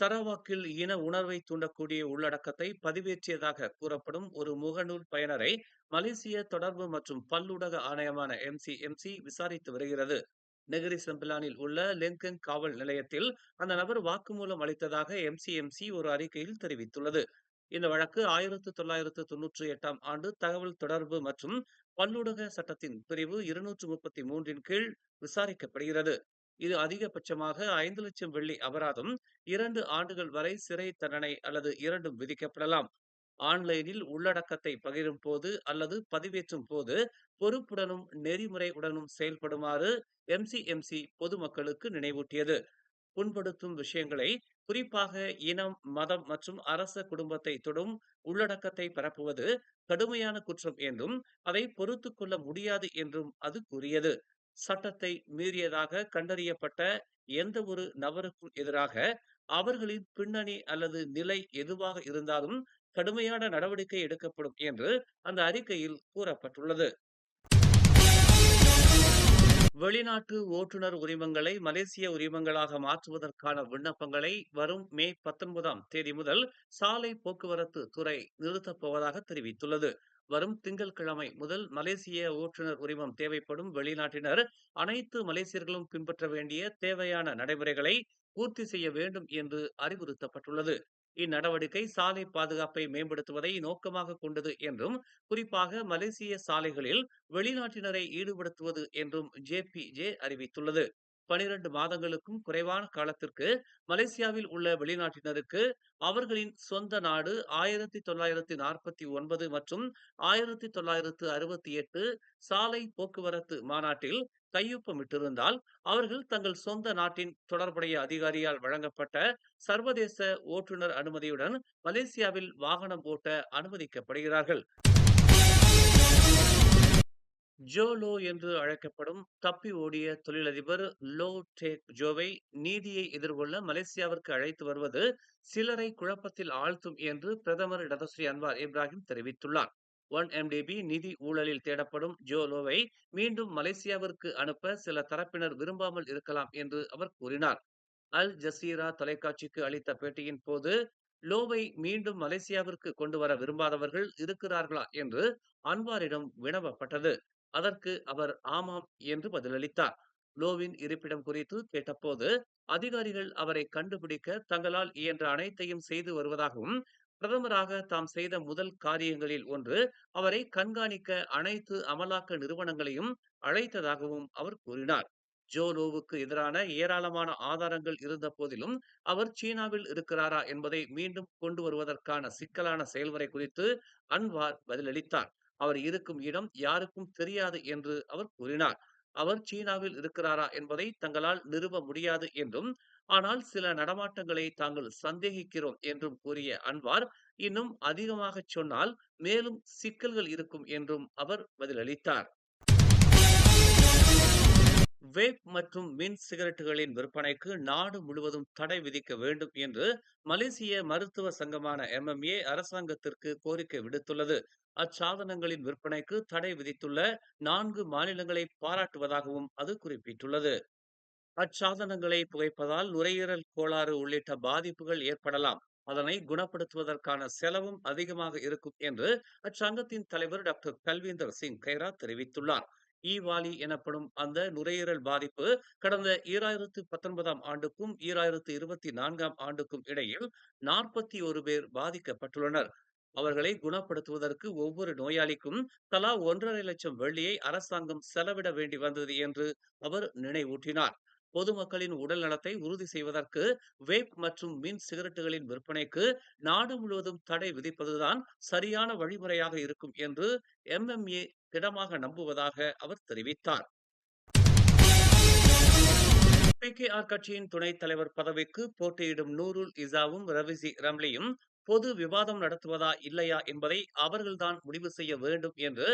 சரவாக்கில் இன உணர்வை தூண்டக்கூடிய உள்ளடக்கத்தை பதிவேற்றியதாக கூறப்படும் ஒரு முகநூல் பயனரை மலேசிய தொடர்பு மற்றும் பல்லூடக ஆணையமான எம்சிஎம்சி விசாரித்து வருகிறது. நெகிரி செம்பிலானில் உள்ள லெங்கன் காவல் நிலையத்தில் அந்த நபர் வாக்குமூலம் அளித்ததாக எம்சிஎம்சி ஒரு அறிக்கையில் தெரிவித்துள்ளது. இந்த வழக்கு ஆயிரத்து தொள்ளாயிரத்து தொன்னூற்றி எட்டாம் ஆண்டு தகவல் தொடர்பு மற்றும் பல்லூடக சட்டத்தின் பிரிவு இருநூற்று முப்பத்தி மூன்றின் கீழ் விசாரிக்கப்படுகிறது. இது அதிகபட்சமாக ஐந்து லட்சம் வெள்ளி அபராதம் இரண்டு ஆண்டுகள் வரை சிறை தண்டனை அல்லது இரண்டும் விதிக்கப்படலாம். ஆன்லைனில் உள்ளடக்கத்தை பகிரும் போது அல்லது பதிவேற்றும் போது பொறுப்புடனும் நெறிமுறையுடனும் செயல்படுமாறு எம்சிஎம்சி பொதுமக்களுக்கு நினைவூட்டியது. புண்படுத்தும் விஷயங்களை குறிப்பாக இனம் மதம் மற்றும் அரச குடும்பத்தை தொடும் உள்ளடக்கத்தை பரப்புவது கடுமையான குற்றம் என்றும் அதை பொறுத்து கொள்ள முடியாது என்றும் அது கூறியது. சட்டத்தை மீறியதாக கண்டறியப்பட்ட எந்த ஒரு நபருக்கும் எதிராக அவர்களின் பின்னணி அல்லது நிலை எதுவாக இருந்தாலும் கடுமையான நடவடிக்கை எடுக்கப்படும் என்று அந்த அறிக்கையில் கூறப்பட்டுள்ளது. வெளிநாட்டு ஓட்டுநர் உரிமங்களை மலேசிய உரிமங்களாக மாற்றுவதற்கான விண்ணப்பங்களை வரும் மே பத்தொன்பதாம் தேதி முதல் சாலை போக்குவரத்து துறை நிறுத்தப் போவதாக தெரிவித்துள்ளது. வரும் திங்கட்கிழமை முதல் மலேசிய ஓட்டுநர் உரிமம் தேவைப்படும் வெளிநாட்டினர் அனைத்து மலேசியர்களும் பின்பற்ற வேண்டிய தேவையான நடைமுறைகளை பூர்த்தி செய்ய வேண்டும் என்று அறிவுறுத்தப்பட்டுள்ளது. இந்நடவடிக்கை சாலை பாதுகாப்பை மேம்படுத்துவதை நோக்கமாக கொண்டது என்றும் குறிப்பாக மலேசிய சாலைகளில் வெளிநாட்டினரை ஈடுபடுத்துவது என்றும் ஜேபிஜே அறிவித்துள்ளது. பனிரெண்டு மாதங்களுக்கும் குறைவான காலத்திற்கு மலேசியாவில் உள்ள வெளிநாட்டினருக்கு அவர்களின் சொந்த நாடு ஆயிரத்தி தொள்ளாயிரத்தி நாற்பத்தி ஒன்பது மற்றும் ஆயிரத்தி தொள்ளாயிரத்து அறுபத்தி எட்டு சாலை போக்குவரத்து மாநாட்டில் கையொப்பமிட்டிருந்தால் அவர்கள் தங்கள் சொந்த நாட்டின் தொடர்புடைய அதிகாரியால் வழங்கப்பட்ட சர்வதேச ஓட்டுநர் அனுமதியுடன் மலேசியாவில் வாகனம் ஓட்ட அனுமதிக்கப்படுகிறார்கள். ஜோலோ என்று அழைக்கப்படும் தப்பி ஓடிய தொழிலதிபர் லோ டேக் ஜோவை நீதியை எதிர்கொள்ள மலேசியாவிற்கு அழைத்து வருவது சிலரை குழப்பத்தில் ஆழ்த்தும் என்று பிரதமர் இடதுஸ்ரீ அன்வார் இப்ராஹிம் தெரிவித்துள்ளார். ஒன் எம்டிபி நிதி ஊழலில் தேடப்படும் ஜோலோவை மீண்டும் மலேசியாவிற்கு அனுப்ப சில தரப்பினர் விரும்பாமல் இருக்கலாம் என்று அவர் கூறினார். அல் ஜசீரா தொலைக்காட்சிக்கு அளித்த பேட்டியின் போது லோவை மீண்டும் மலேசியாவிற்கு கொண்டு வர விரும்பாதவர்கள் இருக்கிறார்களா என்று அன்வாரிடம் வினவப்பட்டது. அதற்கு அவர் ஆமாம் என்று பதிலளித்தார். லோவின் இருப்பிடம் குறித்து கேட்டபோது அதிகாரிகள் அவரை கண்டுபிடிக்க தங்களால் இயன்ற அனைத்தையும் செய்து வருவதாகவும் பிரதமராக தாம் செய்த முதல் காரியங்களில் ஒன்று அவரை கண்காணிக்க அனைத்து அமலாக்க நிறுவனங்களையும் அழைத்ததாகவும் அவர் கூறினார். ஜோலோவுக்கு எதிரான ஏராளமான ஆதாரங்கள் இருந்த போதிலும் அவர் சீனாவில் இருக்கிறாரா என்பதை மீண்டும் கொண்டு வருவதற்கான சிக்கலான செயல்முறை குறித்து அன்வார் பதிலளித்தார். அவர் இருக்கும் இடம் யாருக்கும் தெரியாது என்று அவர் கூறினார். அவர் சீனாவில் இருக்கிறாரா என்பதை தங்களால் நிறுவ முடியாது என்றும் ஆனால் சில நடமாட்டங்களை தாங்கள் சந்தேகிக்கிறோம் என்றும் கூறிய அன்வார் இன்னும் அதிகமாக சொன்னால் மேலும் சிக்கல்கள் இருக்கும் என்றும் அவர் பதிலளித்தார். வேப் மற்றும் மின் சிகரெட்டுகளின் விற்பனைக்கு நாடு முழுவதும் தடை விதிக்க வேண்டும் என்று மலேசிய மருத்துவ சங்கமான எம்எம்ஏ அரசாங்கத்திற்கு கோரிக்கை விடுத்துள்ளது. அச்சாதனங்களின் விற்பனைக்கு தடை விதித்துள்ள நான்கு மாநிலங்களை பாராட்டுவதாகவும் அது குறிப்பிட்டுள்ளது. அச்சாதனங்களை புகைப்பதால் நுரையீரல் கோளாறு உள்ளிட்ட பாதிப்புகள் ஏற்படலாம். அதனை குணப்படுத்துவதற்கான செலவும் அதிகமாக இருக்கும் என்று அச்சங்கத்தின் தலைவர் டாக்டர் கல்வீந்தர் சிங் கைரா தெரிவித்துள்ளார். ஈவாலி எனப்படும் அந்த நுரையீரல் பாதிப்பு கடந்த ஈராயிரத்து பத்தொன்பதாம் ஆண்டுக்கும் ஈராயிரத்து இருபத்தி நான்காம் ஆண்டுக்கும் இடையில் நாற்பத்தி ஒரு பேர் பாதிக்கப்பட்டுள்ளனர். அவர்களை குணப்படுத்துவதற்கு ஒவ்வொரு நோயாளிக்கும் தலா ஒன்றரை லட்சம் வெள்ளியை அரசாங்கம் செலவிட வேண்டி வந்தது என்று அவர் நினைவூட்டினார். பொதுமக்களின் உடல் நலத்தை உறுதி செய்வதற்கு வேப் மற்றும் மின் சிகரெட்டுகளின் விற்பனைக்கு நாடு முழுவதும் தடை விதிப்பதுதான் சரியான வழிமுறையாக இருக்கும் என்று எம்எம்ஏ திடமாக நம்புவதாக அவர் தெரிவித்தார். பிகேஆர் கட்சியின் துணைத் தலைவர் பதவிக்கு போட்டியிடும் நூருல் இசாவும் ரவிசி ரம்லியும் பொது விவாதம் நடத்துவதா இல்லையா என்பதை அவர்கள்தான் முடிவு செய்ய வேண்டும் என்று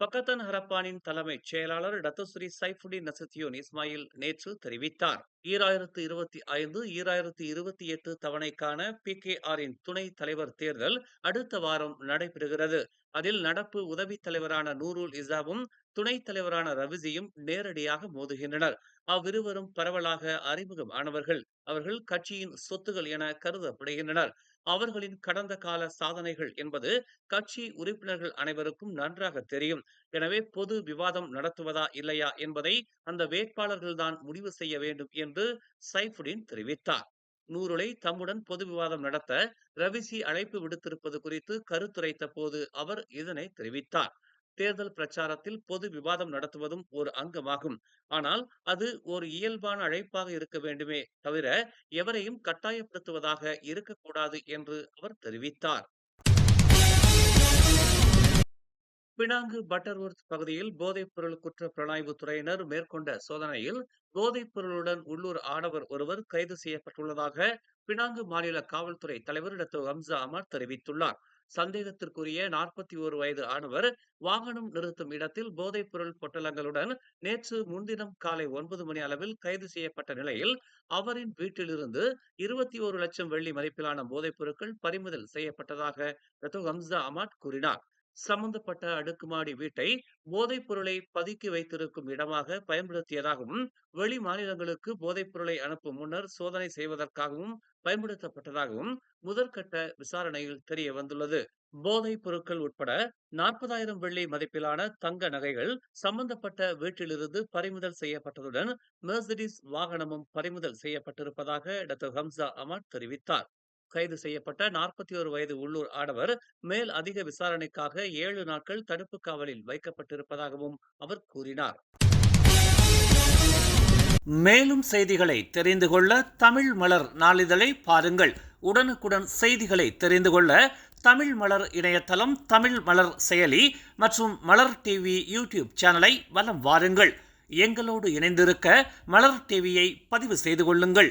பக்கத்தன் ஹரப்பானின் தலைமைச் செயலாளர் டத்தஸ்ரீ சைஃபுடின் நசத்தியோன் இஸ்மாயில் நேற்று தெரிவித்தார். ஈராயிரத்து இருபத்தி ஐந்து ஈராயிரத்து இருபத்தி எட்டு தவணைக்கான பி கே ஆரின் துணை தலைவர் தேர்தல் அடுத்த வாரம் நடைபெறுகிறது. அதில் நடப்பு உதவித் தலைவரான நூருல் இசாவும் துணைத் தலைவரான ரவிசியும் நேரடியாக மோதுகின்றனர். அவ்விருவரும் பரவலாக அறிமுகமானவர்கள். அவர்கள் கட்சியின் சொத்துகள் என கருதப்படுகின்றனர். அவர்களின் கடந்த கால சாதனைகள் என்பது கட்சி உறுப்பினர்கள் அனைவருக்கும் நன்றாக தெரியும். எனவே பொது விவாதம் நடத்துவதா இல்லையா என்பதை அந்த வேட்பாளர்கள்தான் முடிவு செய்ய வேண்டும் என்று சைஃபுடின் தெரிவித்தார். நூருளை தம்முடன் பொது விவாதம் நடத்த ரவிசி அழைப்பு விடுத்திருப்பது குறித்து கருத்துரைத்த போது அவர் இதனை தெரிவித்தார். தேர்தல் பிரச்சாரத்தில் பொது விவாதம் நடத்துவதும் ஒரு அங்கமாகும். ஆனால் அது ஒரு இயல்பான அழைப்பாக இருக்க வேண்டுமே தவிர எவரையும் கட்டாயப்படுத்துவதாக இருக்கக்கூடாது என்று அவர் தெரிவித்தார். பினாங்கு பட்டர்வொர்த் பகுதியில் போதைப்பொருள் குற்ற புலனாய்வு துறையினர் மேற்கொண்ட சோதனையில் போதைப் பொருளுடன் உள்ளூர் ஆடவர் ஒருவர் கைது செய்யப்பட்டுள்ளதாக பினாங்கு மாநில காவல்துறை தலைவர் டாக்டர் ஹம்சா அமர் தெரிவித்துள்ளார். சந்தேகத்திற்குரிய நாற்பத்தி ஓரு வயது ஆணவர் வாகனம் நிறுத்தும் இடத்தில் போதைப் பொருள் பொட்டலங்களுடன் நேற்று முன்தினம் காலை ஒன்பது மணி அளவில் கைது செய்யப்பட்ட நிலையில் அவரின் வீட்டிலிருந்து இருபத்தி ஒரு லட்சம் வெள்ளி மதிப்பிலான போதைப் பொருட்கள் பறிமுதல் செய்யப்பட்டதாக ரத்து ஹம்சா அமாட் கூறினார். சம்பந்தப்பட்ட அடுக்குமாடி வீட்டை போதைப் பொருளை பதுக்கி வைத்திருக்கும் இடமாக பயன்படுத்தியதாகவும் வெளி மாநிலங்களுக்கு போதைப் பொருளை அனுப்பும் முன்னர் சோதனை செய்வதற்காகவும் பயன்படுத்தப்பட்டதாகவும் முதற்கட்ட விசாரணையில் தெரிய வந்துள்ளது. போதைப் பொருட்கள் உட்பட நாற்பதாயிரம் வெள்ளி மதிப்பிலான தங்க நகைகள் சம்பந்தப்பட்ட வீட்டிலிருந்து பறிமுதல் செய்யப்பட்டதுடன் மெர்சிடிஸ் வாகனமும் பறிமுதல் செய்யப்பட்டிருப்பதாக டாக்டர் ஹம்சா அமாட் தெரிவித்தார். கைது செய்யப்பட்ட நாற்பத்தி ஒரு வயது உள்ளூர் ஆடவர் மேல் அதிக விசாரணைக்காக ஏழு நாட்கள் தடுப்பு காவலில் வைக்கப்பட்டிருப்பதாகவும் அவர் கூறினார். மேலும் செய்திகளை தெரிந்து கொள்ள தமிழ் மலர் நாளிதழை பாருங்கள். உடனுக்குடன் செய்திகளை தெரிந்து கொள்ள தமிழ் மலர் இணையதளம் தமிழ் மலர் செயலி மற்றும் மலர் டிவி யூடியூப் சேனலை வலம் வாருங்கள். எங்களோடு இணைந்திருக்க மலர் டிவியை பதிவு செய்து கொள்ளுங்கள்.